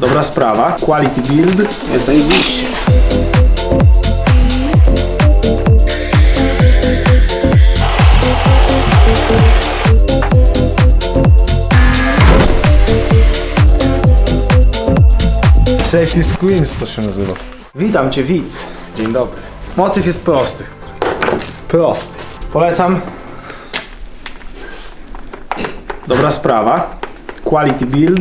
Dobra sprawa. Quality build. Jest zajebiście. Safety Queens to się nazywa. Witam Cię widz. Dzień dobry. Motyw jest prosty. Prosty. Polecam. Dobra sprawa. Quality build.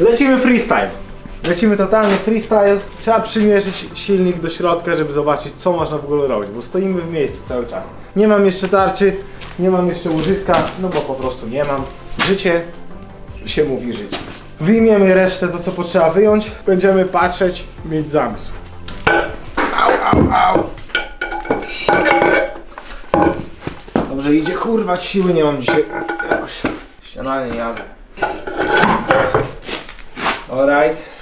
Lecimy freestyle. Lecimy totalnie freestyle. Trzeba przymierzyć silnik do środka, żeby zobaczyć co można w ogóle robić, bo stoimy w miejscu cały czas. Nie mam jeszcze tarczy, nie mam jeszcze łożyska, no bo po prostu nie mam. Życie się mówi życie. Wyjmiemy resztę, to co potrzeba wyjąć. Będziemy patrzeć, mieć zamysł. Au, au, au. Dobrze idzie, kurwa, siły nie mam dzisiaj. Jakoś jadę. Alright.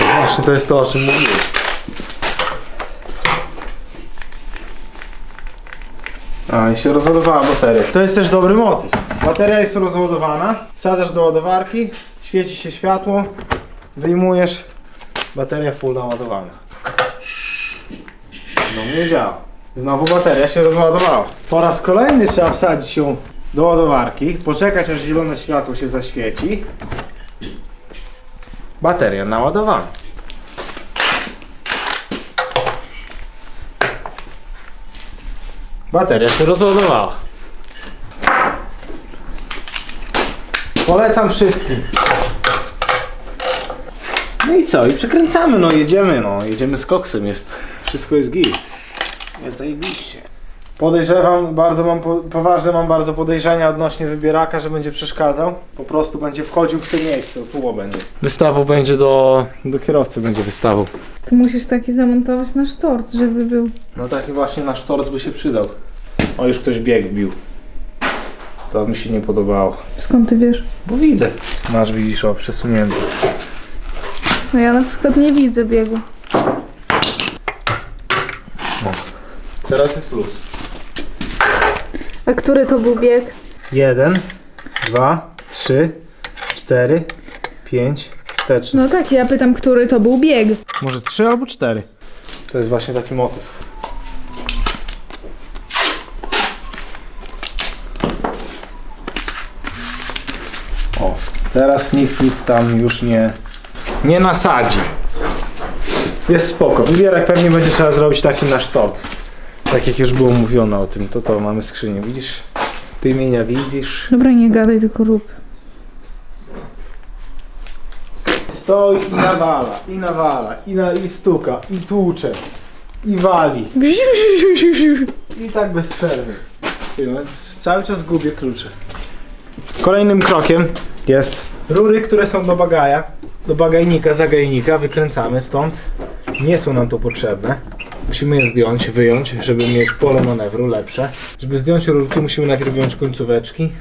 No Właśnie to jest to, o czym mówiłeś. A, i się rozładowała bateria. To jest też dobry motyw. Bateria jest rozładowana, wsadzasz do ładowarki, świeci się światło, wyjmujesz, bateria full naładowana. No nie działa. Znowu bateria się rozładowała. Po raz kolejny trzeba wsadzić ją do ładowarki, poczekać aż zielone światło się zaświeci. Bateria naładowana. Bateria się rozładowała. Polecam wszystkim. No i co? I przekręcamy, no jedziemy, no jedziemy z koksem, jest, wszystko jest git. Jest zajebiście. Podejrzewam, bardzo mam, po, poważne mam bardzo podejrzenia odnośnie wybieraka, że będzie przeszkadzał. Po prostu będzie wchodził w to miejsce, tu będzie. Wystawą będzie do, do kierowcy, będzie wystawą. Ty musisz taki zamontować na sztorc, żeby był. No taki właśnie nasz torc by się przydał. O, już ktoś bieg bił. To mi się nie podobało. Skąd ty wiesz? Bo widzę. Masz, widzisz, o, przesunięty. No ja na przykład nie widzę biegu. Teraz jest luz. A który to był bieg? Jeden, dwa, trzy, cztery, pięć, wsteczny. No tak, ja pytam, który to był bieg. Może trzy albo cztery. To jest właśnie taki motyw. O, teraz nikt nic tam już nie, nie nasadzi. Jest spoko. Wybierak pewnie będzie trzeba zrobić taki nasz torc. Tak jak już było mówione o tym, to to mamy skrzynię. Widzisz? Ty mnie nie widzisz. Dobra, nie gadaj, tylko rób. Stoi i nawala, i nawala, i, na, i stuka, i tłucze, i wali. I tak bez przerwy. Ty, no, Cały czas gubię klucze. Kolejnym krokiem jest rury, które są do bagaja, do bagajnika, zagajnika, wykręcamy stąd. Nie są nam tu potrzebne. Musimy je zdjąć, wyjąć, żeby mieć pole manewru lepsze. Żeby zdjąć rurki, musimy najpierw wyjąć końcóweczki.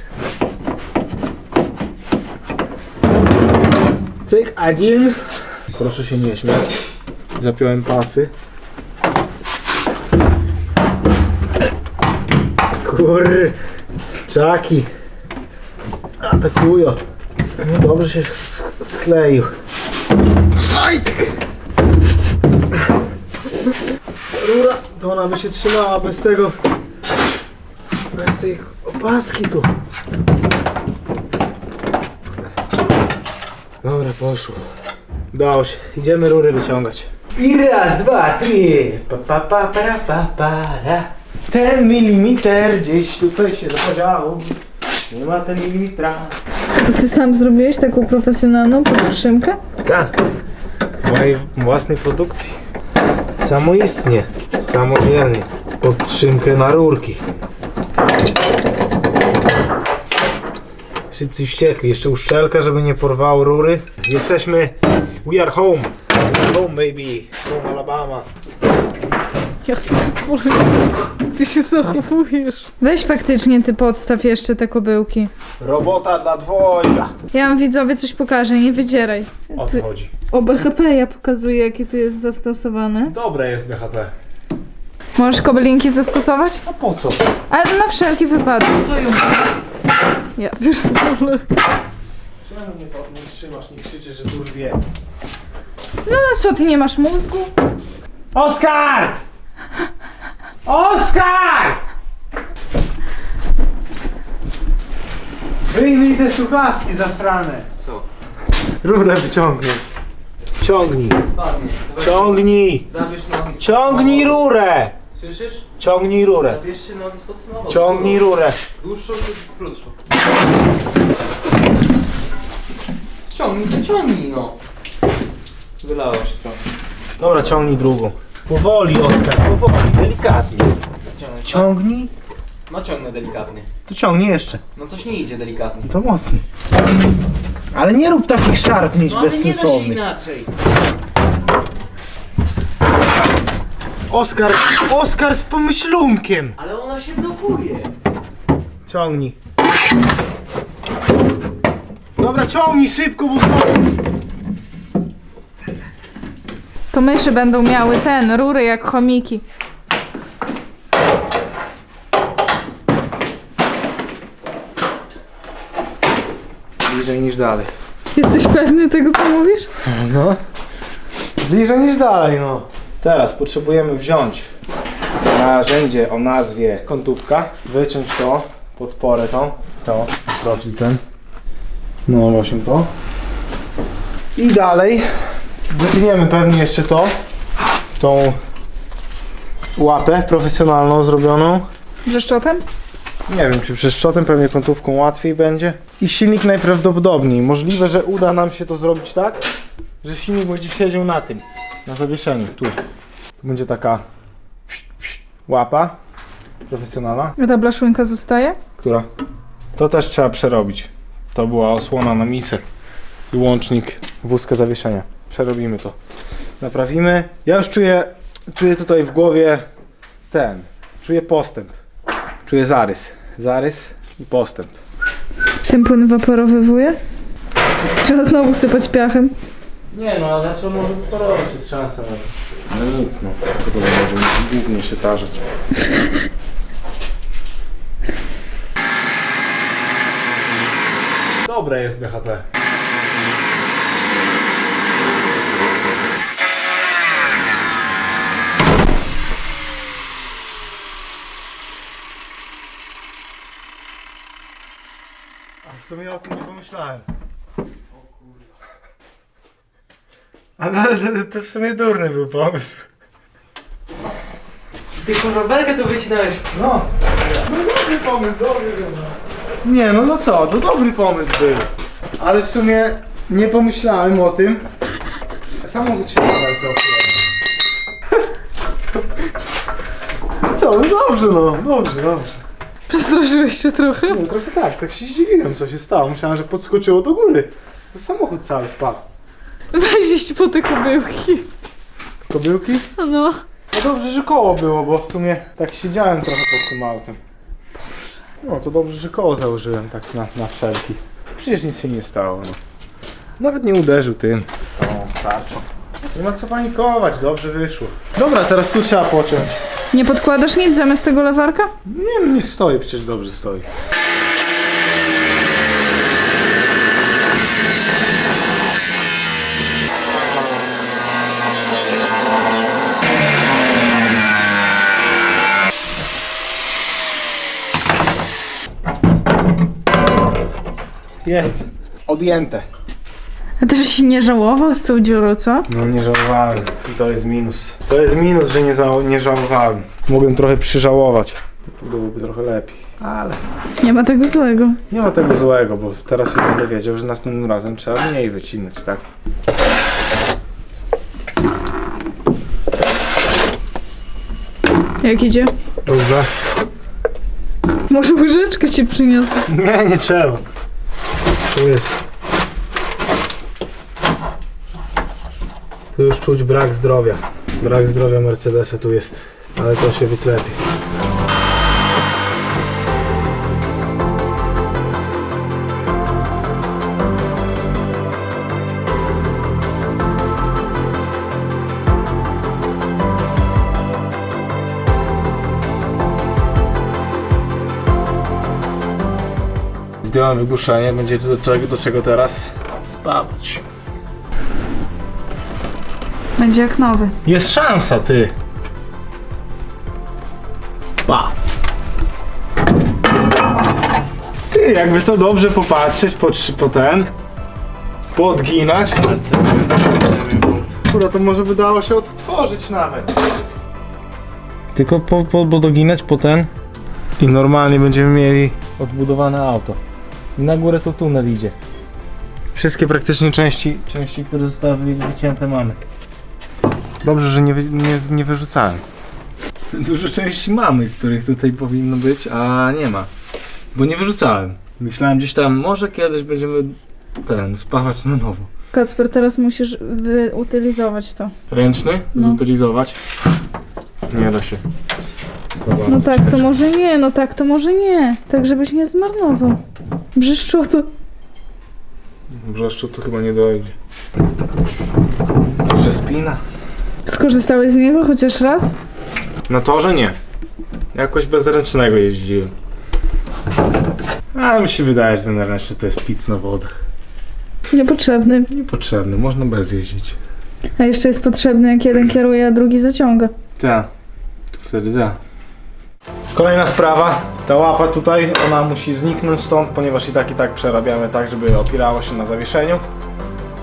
Cyk, Adzil. Proszę się nie śmiać. Zapiąłem pasy. Kur... Czaki. Atakują. Dobrze się skleił. Szajtek! Rura, to ona by się trzymała bez tego... Bez tej opaski tu. Dobra, poszło. Udało się. Idziemy rury wyciągać. I raz, dwa, trzy. Pa, pa, pa, para, pa, para. Ten milimeter gdzieś tutaj się zapodział. Nie ma ten milimetra. To ty sam zrobiłeś taką profesjonalną podtrzymkę? Tak. Mojej własnej produkcji. Samoistnie. Samodzielnie. Podtrzymkę na rurki. Szybcy wściekli. Jeszcze uszczelka, żeby nie porwało rury. Jesteśmy... We are home. We are home, baby. Home Alabama. Ja pierdolę. Ty się zachowujesz. Weź faktycznie ty podstaw jeszcze te kobyłki. Robota dla dwojga. Ja wam widzowie coś pokażę, nie wydzieraj. O co Ty, chodzi? o BHP ja pokazuję jakie tu jest zastosowane. Dobre jest BHP. Możesz kobylinki zastosować? A po co? Ale na wszelki wypadek. Co ją... Ja pierdolę. Czemu nie, po- nie trzymasz, nie krzyczysz, że tu rwie? No no co, ty nie masz mózgu? Oskar! Oskar! Wyjmij te słuchawki zasrane. Co? Rurę wyciągnij. Ciągnij. Spadnie. Ciągnij. Zabierz nogi z Ciągnij rurę. Słyszysz? Ciągnij rurę. Zabierzcie nogi spod samochodu. Ciągnij rurę. Dłuższą czy krótszą? Ciągnij, to ciągnij no. Wylało się trochę. Dobra, ciągnij drugą. Powoli, Oskar, powoli, delikatnie. Ciągnij. Ciągnij. No ciągnę delikatnie. To ciągnij jeszcze. No coś nie idzie delikatnie. To mocniej. Ale nie rób takich szarpnięć No ale nie da się bezsensownych. inaczej. Oskar, Oskar z pomyślunkiem. Ale ona się blokuje. Ciągnij. Dobra, ciągnij szybko, bo znowu. To myszy będą miały ten, rury jak chomiki. Bliżej niż dalej. Jesteś pewny tego, co mówisz? No. Bliżej niż dalej, no. Teraz potrzebujemy wziąć narzędzie o nazwie kątówka, wyciąć to, podporę tą, to, profil ten. No właśnie to. I dalej wytniemy pewnie jeszcze to, tą łapę profesjonalną zrobioną. Brzeszczotem? Nie wiem, czy przeszczotem, pewnie kątówką łatwiej będzie. I silnik najprawdopodobniej. Możliwe, że uda nam się to zrobić tak, że silnik będzie siedział na tym, na zawieszeniu, tu. Tu będzie taka łapa profesjonalna, A ta blaszunka zostaje? która... To też trzeba przerobić. To była osłona na misę i łącznik wózka zawieszenia. Przerobimy to. Naprawimy. Ja już czuję, czuję tutaj w głowie ten, czuję postęp. Czuję zarys. Zarys i postęp. Ten płyn waporowywuje? Trzeba znowu sypać piachem. Nie no, ale znaczy on może wyparować, jest szansa na to. No nic no, tylko to będzie głównie się tarzać. Dobre jest BHP. A w sumie o tym nie pomyślałem. Ale ale to w sumie durny był pomysł. Ty kurwa belkę tu wycinałeś. No. No dobry pomysł, dobry Nie, no no co, to dobry pomysł był. Ale w sumie nie pomyślałem o tym. Samochód się nie bardzo opłaca. Co, no dobrze no, dobrze, dobrze. Przestraszyłeś się trochę? No trochę tak, tak się zdziwiłem co się stało. Myślałem, że podskoczyło do góry. To samochód cały spadł. Weź iść po te kubełki. Kobyłki? No. No dobrze, że koło było, bo w sumie tak siedziałem trochę pod tym autem. No to dobrze, że koło założyłem tak na, na wszelki. Przecież nic się nie stało. No. Nawet nie uderzył tym. Tą tarczą. Nie ma co panikować, dobrze wyszło. Dobra, teraz tu trzeba pociąć. Nie podkładasz nic zamiast tego lewarka? Nie no, niech stoi, przecież dobrze stoi. Jest. Odjęte. A też się nie żałował z tą dziurą, co? No nie żałowałem. I to jest minus. To jest minus, że nie, za, nie żałowałem. Mogłem trochę przyżałować. To byłoby trochę lepiej. Ale Nie ma tego złego. nie ma tego złego, bo teraz już będę wiedział, że następnym razem trzeba mniej wycinać, tak? Jak idzie? Dobrze. Może łyżeczkę ci przyniosę. Nie, nie trzeba. Tu jest. Tu już czuć brak zdrowia. Brak zdrowia Mercedesa tu jest. Ale to się wyklepie. Mamy wygłuszenie, będzie do czego, do czego teraz spawać. Będzie jak nowy. Jest szansa, ty! Pa! Ty, jakby to dobrze popatrzeć, po, po ten, poodginać, Palce. Kurde, to może by dało się odtworzyć nawet. Tylko po, po, po doginać po ten i normalnie będziemy mieli odbudowane auto. I na górę to tunel idzie. Wszystkie praktycznie części, części które zostały wy- wycięte mamy. Dobrze, że nie, wy- nie, z- nie wyrzucałem. Dużo części mamy, których tutaj powinno być, a nie ma. Bo nie wyrzucałem. Myślałem gdzieś tam, może kiedyś będziemy ten, spawać na nowo. Kacper, teraz musisz wyutylizować to. Ręczny? No. Zutylizować? Nie da się. No tak, to może nie, no tak, to może nie. Tak, żebyś nie zmarnował. Brzeszczoto. Wrzeszczu tu chyba nie dojdzie. Jeszcze spina? Skorzystałeś z niego chociaż raz? Na torze nie. Jakoś bez ręcznego jeździłem. Ale mi się wydaje, że ten ręczny to jest pic na wodę. Niepotrzebny. Niepotrzebny, można bez jeździć. A jeszcze jest potrzebny, jak jeden kieruje, a drugi zaciąga. Tak. To wtedy tak. Kolejna sprawa. Ta łapa tutaj, ona musi zniknąć stąd, ponieważ i tak i tak przerabiamy tak, żeby opierało się na zawieszeniu.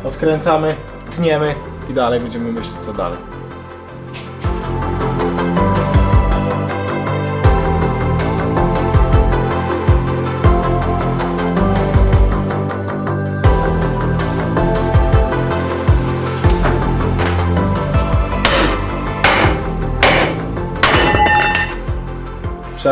Odkręcamy, tniemy i dalej będziemy myśleć co dalej.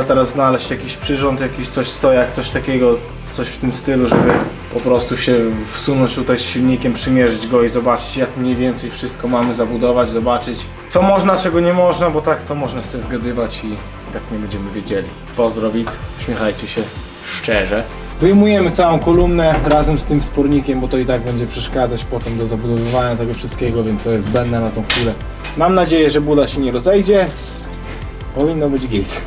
Teraz znaleźć jakiś przyrząd, jakiś coś stojak, coś takiego, coś w tym stylu, żeby po prostu się wsunąć tutaj z silnikiem, przymierzyć go i zobaczyć jak mniej więcej wszystko mamy zabudować, zobaczyć co można, czego nie można, bo tak to można sobie zgadywać i, tak nie będziemy wiedzieli. Pozdrowic, uśmiechajcie się szczerze. Wyjmujemy całą kolumnę razem z tym spornikiem, bo to i tak będzie przeszkadzać potem do zabudowywania tego wszystkiego, więc to jest zbędne na tą chwilę. Mam nadzieję, że buda się nie rozejdzie. Powinno być git.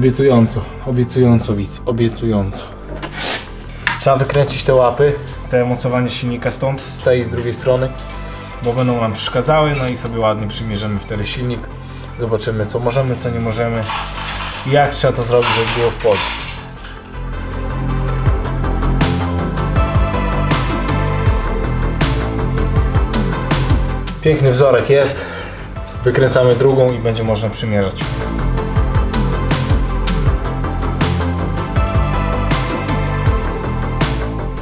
Obiecująco, obiecująco widz, obiecująco. Trzeba wykręcić te łapy, te mocowanie silnika stąd, z tej i z drugiej strony, bo będą nam przeszkadzały, no i sobie ładnie przymierzymy wtedy silnik. Zobaczymy co możemy, co nie możemy i jak trzeba to zrobić, żeby było w porządku. Piękny wzorek jest. Wykręcamy drugą i będzie można przymierzać.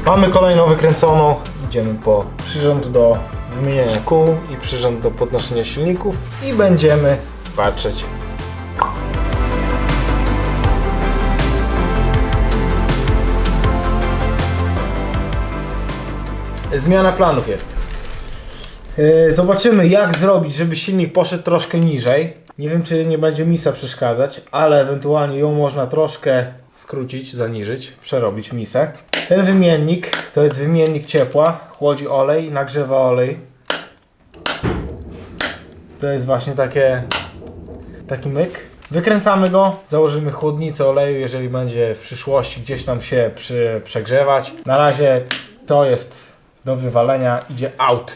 Mamy kolejną wykręconą. Idziemy po przyrząd do wymieniania kół i przyrząd do podnoszenia silników i będziemy patrzeć. Zmiana planów jest. Yy, Zobaczymy jak zrobić, żeby silnik poszedł troszkę niżej. Nie wiem czy nie będzie misa przeszkadzać, ale ewentualnie ją można troszkę skrócić, zaniżyć, przerobić misę. Ten wymiennik to jest wymiennik ciepła, chłodzi olej, nagrzewa olej. To jest właśnie takie, taki myk. Wykręcamy go, założymy chłodnicę oleju, jeżeli będzie w przyszłości gdzieś tam się przy, przegrzewać. Na razie to jest do wywalenia, idzie out.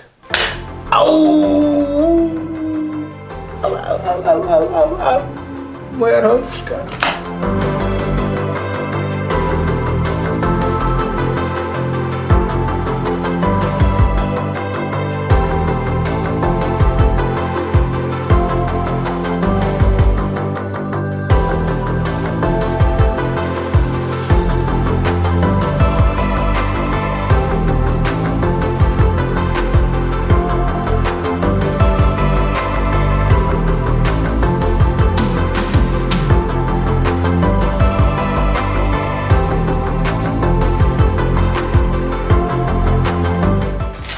Au, au, au, au, au, au, au. Moja rączka.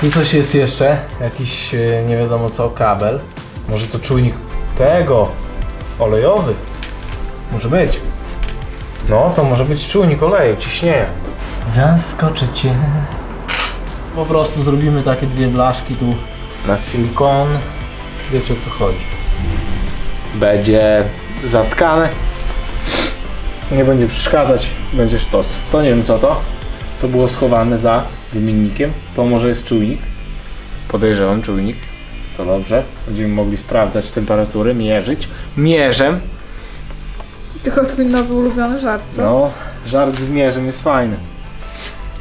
Tu coś jest jeszcze, jakiś e, nie wiadomo co, kabel. Może to czujnik tego, olejowy. Może być. No, to może być czujnik oleju, ciśnienia. Zaskoczę cię. Po prostu zrobimy takie dwie blaszki tu na silikon. Wiecie o co chodzi. Będzie zatkane. Nie będzie przeszkadzać, będzie sztos. To nie wiem co to. To było schowane za wymiennikiem. To może jest czujnik. Podejrzewam czujnik. To dobrze. Będziemy mogli sprawdzać temperatury, mierzyć. Mierzem. Tylko twój nowy ulubiony żart, co? No, żart z mierzem jest fajny.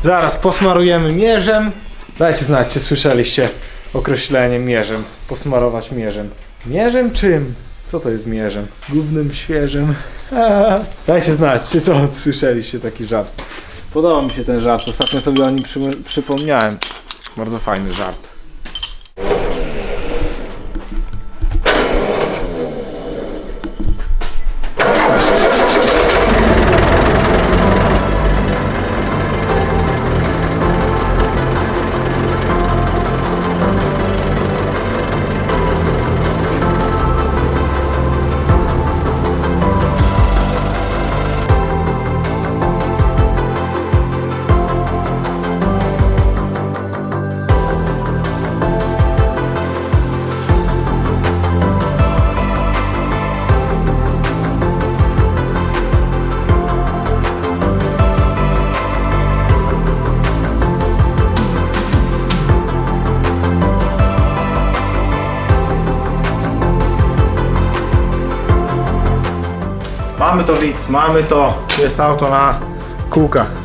Zaraz posmarujemy mierzem. Dajcie znać, czy słyszeliście określenie mierzem. Posmarować mierzem. Mierzem czym? Co to jest mierzem? Głównym świeżym. Dajcie znać, czy to słyszeliście taki żart. Podoba mi się ten żart. Ostatnio sobie o nim przy, przypomniałem. Bardzo fajny żart. Mamy to widz, mamy to. Jest auto na kółkach.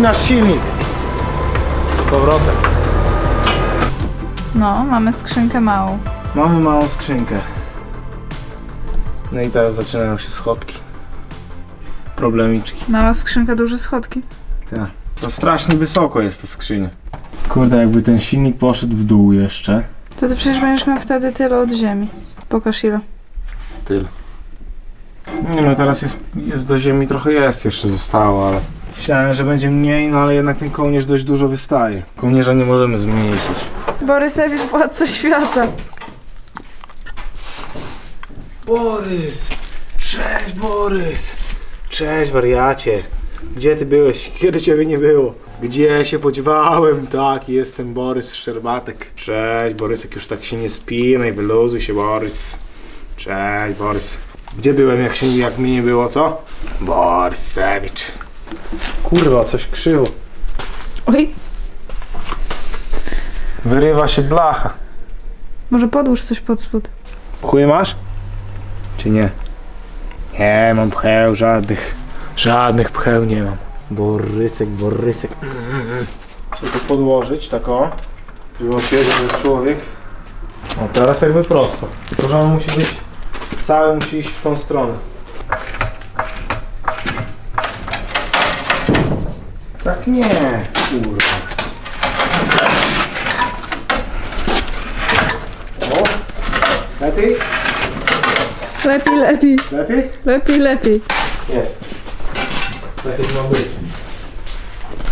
Jest i nasz silnik. Z powrotem. No, mamy skrzynkę małą. Mamy małą skrzynkę. No i teraz zaczynają się schodki. Problemiczki. Mała skrzynka, duże schodki. Tak. To strasznie wysoko jest ta skrzynia. Kurde, jakby ten silnik poszedł w dół jeszcze. To ty przecież będziesz miał wtedy tyle od ziemi. Pokaż ile. Tyle. Nie no, teraz jest, jest do ziemi trochę jest jeszcze zostało, ale... Myślałem, że będzie mniej, no ale jednak ten kołnierz dość dużo wystaje. Kołnierza nie możemy zmniejszyć. Borysewicz, władca świata. Borys! Cześć Borys! Cześć wariacie! Gdzie ty byłeś? Kiedy ciebie nie było? Gdzie się podziewałem? Tak, jestem Borys Szczerbatek. Cześć Borysek, już tak się nie spinaj, wyluzuj się Borys. Cześć Borys. Gdzie byłem jak, się, jak mnie nie było, co? Borysewicz. Kurwa, coś krzywo. Oj, Wyrywa się blacha. może podłóż coś pod spód. Chuj masz? Czy nie? Nie mam pcheł żadnych. Żadnych pcheł nie mam. Borysek, borysek. Trzeba to podłożyć tak o. Żeby on siedział jak człowiek. O teraz jakby prosto. Tylko że on musi być cały musi iść w tą stronę. Tak nie, kurwa. O, lepiej? Lepiej, lepiej, Lepiej? lepiej, lepiej. Jest. Tak jest ma być.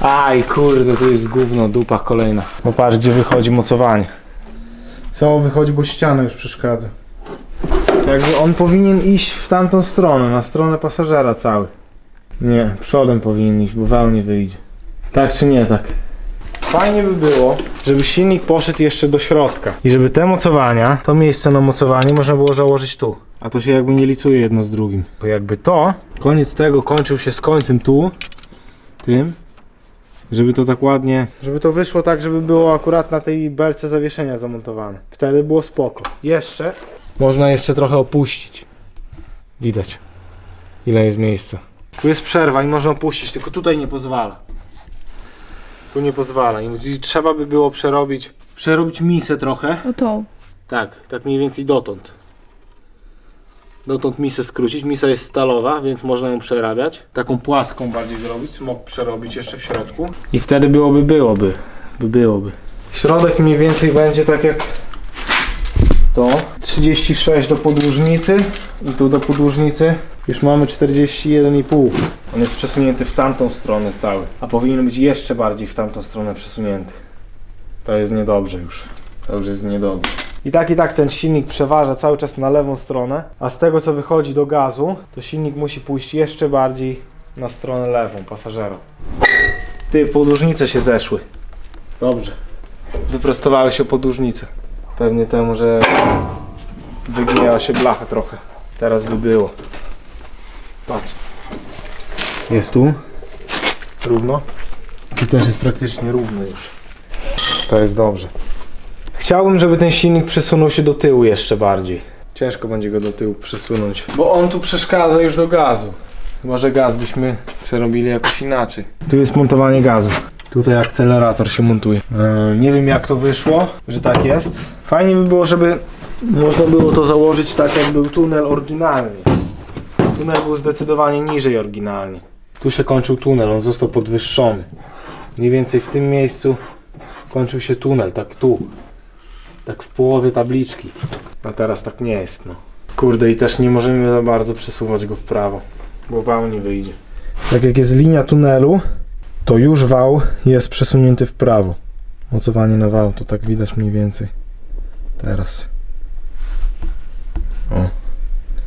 Aj, kurde, to jest gówno, dupa kolejna. Bo patrz, gdzie wychodzi mocowanie. Co wychodzi, bo ściana już przeszkadza. Jakby on powinien iść w tamtą stronę, na stronę pasażera cały. Nie, przodem powinien iść, bo wał nie wyjdzie. Tak czy nie tak? Fajnie by było, żeby silnik poszedł jeszcze do środka. I żeby te mocowania, to miejsce na mocowanie można było założyć tu. A to się jakby nie licuje jedno z drugim. Bo jakby to, koniec tego kończył się z końcem tu, tym, żeby to tak ładnie, żeby to wyszło tak, żeby było akurat na tej belce zawieszenia zamontowane. Wtedy było spoko. Jeszcze Można jeszcze trochę opuścić. Widać, ile jest miejsca. Tu jest przerwa i można opuścić, tylko tutaj nie pozwala. Tu nie pozwala. I trzeba by było przerobić, przerobić misę trochę. O tą. Tak, tak mniej więcej dotąd. Dotąd misę skrócić. Misa jest stalowa, więc można ją przerabiać. Taką płaską bardziej zrobić, smok przerobić jeszcze w środku. I wtedy byłoby, byłoby. By byłoby. Środek mniej więcej będzie tak jak to. 36 do podłużnicy i tu do podłużnicy już mamy 41,5. On jest przesunięty w tamtą stronę cały, a powinien być jeszcze bardziej w tamtą stronę przesunięty. To jest niedobrze już. To już jest niedobrze. I tak i tak ten silnik przeważa cały czas na lewą stronę, a z tego co wychodzi do gazu, to silnik musi pójść jeszcze bardziej na stronę lewą pasażera. Ty, podłużnice się zeszły. Dobrze. Wyprostowały się podłużnice. Pewnie temu, że wyginęła się blacha trochę. Teraz by było. Patrz. Jest tu. Równo. Tu też jest praktycznie równo już. To jest dobrze. Chciałbym, żeby ten silnik przesunął się do tyłu jeszcze bardziej. Ciężko będzie go do tyłu przesunąć, bo on tu przeszkadza już do gazu. Chyba, że gaz byśmy przerobili jakoś inaczej. Tu jest montowanie gazu. Tutaj akcelerator się montuje. Eee, nie wiem jak to wyszło, że tak jest. Fajnie by było, żeby można było to założyć tak jak był tunel oryginalnie. Tunel był zdecydowanie niżej oryginalnie. Tu się kończył tunel, on został podwyższony. Mniej więcej w tym miejscu kończył się tunel, tak tu. Tak w połowie tabliczki. A teraz tak nie jest, no. Kurde, i też nie możemy za bardzo przesuwać go w prawo, bo wał nie wyjdzie. Tak jak jest linia tunelu, to już wał jest przesunięty w prawo. Mocowanie na wał, to tak widać mniej więcej. Teraz. O.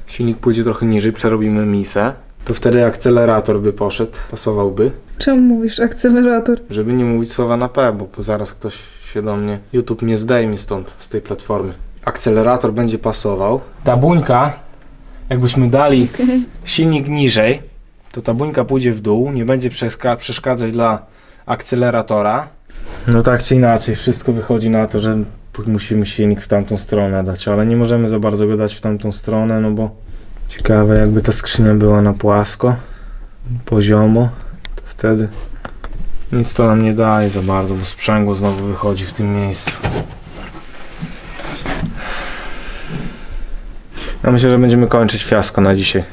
Silnik pójdzie trochę niżej, przerobimy misę. To wtedy akcelerator by poszedł, pasowałby. Czemu mówisz akcelerator? Żeby nie mówić słowa na P, bo zaraz ktoś się do mnie. YouTube mnie zdejmie stąd, z tej platformy. Akcelerator będzie pasował. Ta buńka, jakbyśmy dali silnik niżej, to ta buńka pójdzie w dół, nie będzie przeszkadzać dla akceleratora. No tak czy inaczej, wszystko wychodzi na to, że musimy silnik w tamtą stronę dać, ale nie możemy za bardzo go dać w tamtą stronę, no bo ciekawe jakby ta skrzynia była na płasko, poziomo, to wtedy nic to nam nie daje za bardzo, bo sprzęgło znowu wychodzi w tym miejscu. Ja myślę, że będziemy kończyć fiasko na dzisiaj.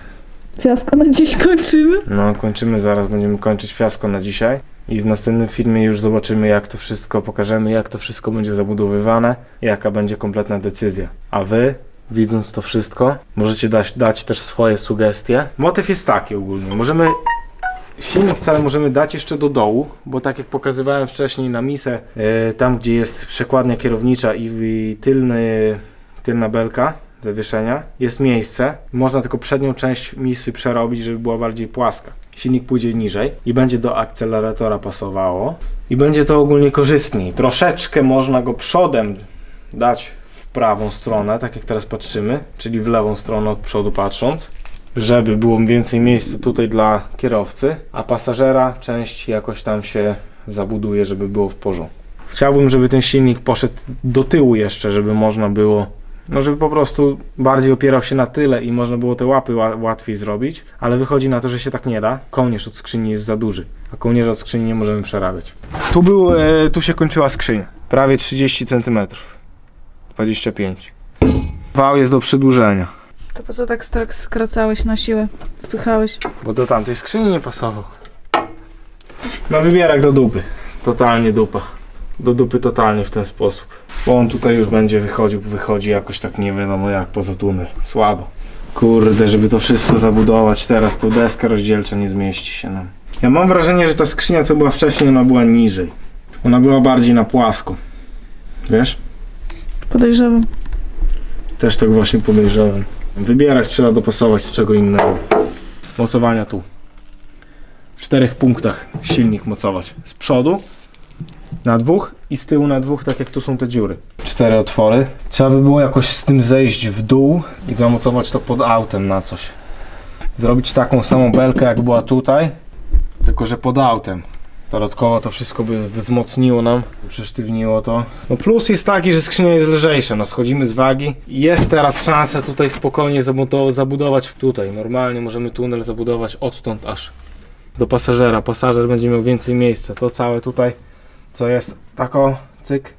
Fiasko na dziś kończymy? No, kończymy zaraz, będziemy kończyć fiasko na dzisiaj. I w następnym filmie już zobaczymy, jak to wszystko, pokażemy, jak to wszystko będzie zabudowywane, jaka będzie kompletna decyzja. A wy, widząc to wszystko, możecie dać, dać też swoje sugestie. Motyw jest taki ogólnie. Możemy. Silnik wcale możemy dać jeszcze do dołu, bo tak jak pokazywałem wcześniej na misę, e, tam gdzie jest przekładnia kierownicza i, i tylny, tylna belka zawieszenia, jest miejsce. Można tylko przednią część misy przerobić, żeby była bardziej płaska. Silnik pójdzie niżej i będzie do akceleratora pasowało i będzie to ogólnie korzystniej. Troszeczkę można go przodem dać w prawą stronę, tak jak teraz patrzymy, czyli w lewą stronę od przodu patrząc, żeby było więcej miejsca tutaj dla kierowcy, a pasażera część jakoś tam się zabuduje, żeby było w porządku. Chciałbym, żeby ten silnik poszedł do tyłu jeszcze, żeby można było no żeby po prostu bardziej opierał się na tyle i można było te łapy ła- łatwiej zrobić, ale wychodzi na to, że się tak nie da. Kołnierz od skrzyni jest za duży, a kołnierza od skrzyni nie możemy przerabiać. Tu, był, e, tu się kończyła skrzynia, prawie 30 cm, 25. Wał jest do przedłużenia, To po co tak strak skracałeś na siłę? Wpychałeś. bo do tamtej skrzyni nie pasował. No wybierak do dupy, totalnie dupa. Do dupy totalnie w ten sposób. Bo on tutaj już będzie wychodził, wychodzi jakoś tak nie wiadomo jak poza tunel. Słabo. Kurde, żeby to wszystko zabudować teraz, to deska rozdzielcza nie zmieści się nam. Ja mam wrażenie, że ta skrzynia co była wcześniej, ona była niżej. Ona była bardziej na płasko. Wiesz? Podejrzewam. Też tak właśnie podejrzewam. Wybierak trzeba dopasować z czego innego. Mocowania tu. W czterech punktach silnik mocować. Z przodu na dwóch i z tyłu na dwóch, tak jak tu są te dziury. Cztery otwory. Trzeba by było jakoś z tym zejść w dół i zamocować to pod autem na coś. Zrobić taką samą belkę jak była tutaj, tylko że pod autem. Dodatkowo to wszystko by wzmocniło nam, przesztywniło to. No plus jest taki, że skrzynia jest lżejsza, no schodzimy z wagi. Jest teraz szansa tutaj spokojnie zabudow- zabudować tutaj. Normalnie możemy tunel zabudować odtąd aż do pasażera. Pasażer będzie miał więcej miejsca. To całe tutaj, co jest tako, cyk,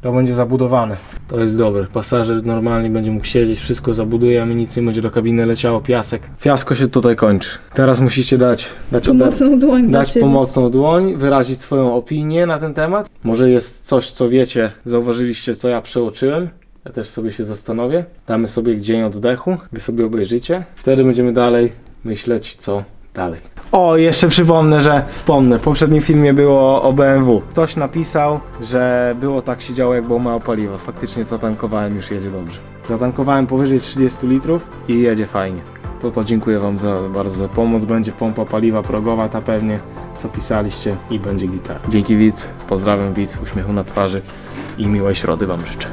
to będzie zabudowane. To jest dobre. Pasażer normalnie będzie mógł siedzieć, wszystko zabuduje, a mi nic nie będzie do kabiny leciało, piasek. Fiasko się tutaj kończy. Teraz musicie dać, dać Pomocną dłoń dla dać pomocną dłoń, wyrazić swoją opinię na ten temat. Może jest coś, co wiecie, zauważyliście, co ja przeoczyłem. Ja też sobie się zastanowię. Damy sobie dzień oddechu, wy sobie obejrzycie. Wtedy będziemy dalej myśleć, co dalej. O, jeszcze przypomnę, że wspomnę, w poprzednim filmie było o BMW. Ktoś napisał, że było tak się działo, jak było mało paliwa. Faktycznie zatankowałem, już jedzie dobrze. Zatankowałem powyżej 30 litrów i jedzie fajnie. To to dziękuję Wam za bardzo za pomoc. Będzie pompa paliwa progowa, ta pewnie, co pisaliście i będzie gitara. Dzięki widz, pozdrawiam widz, uśmiechu na twarzy i miłej środy Wam życzę.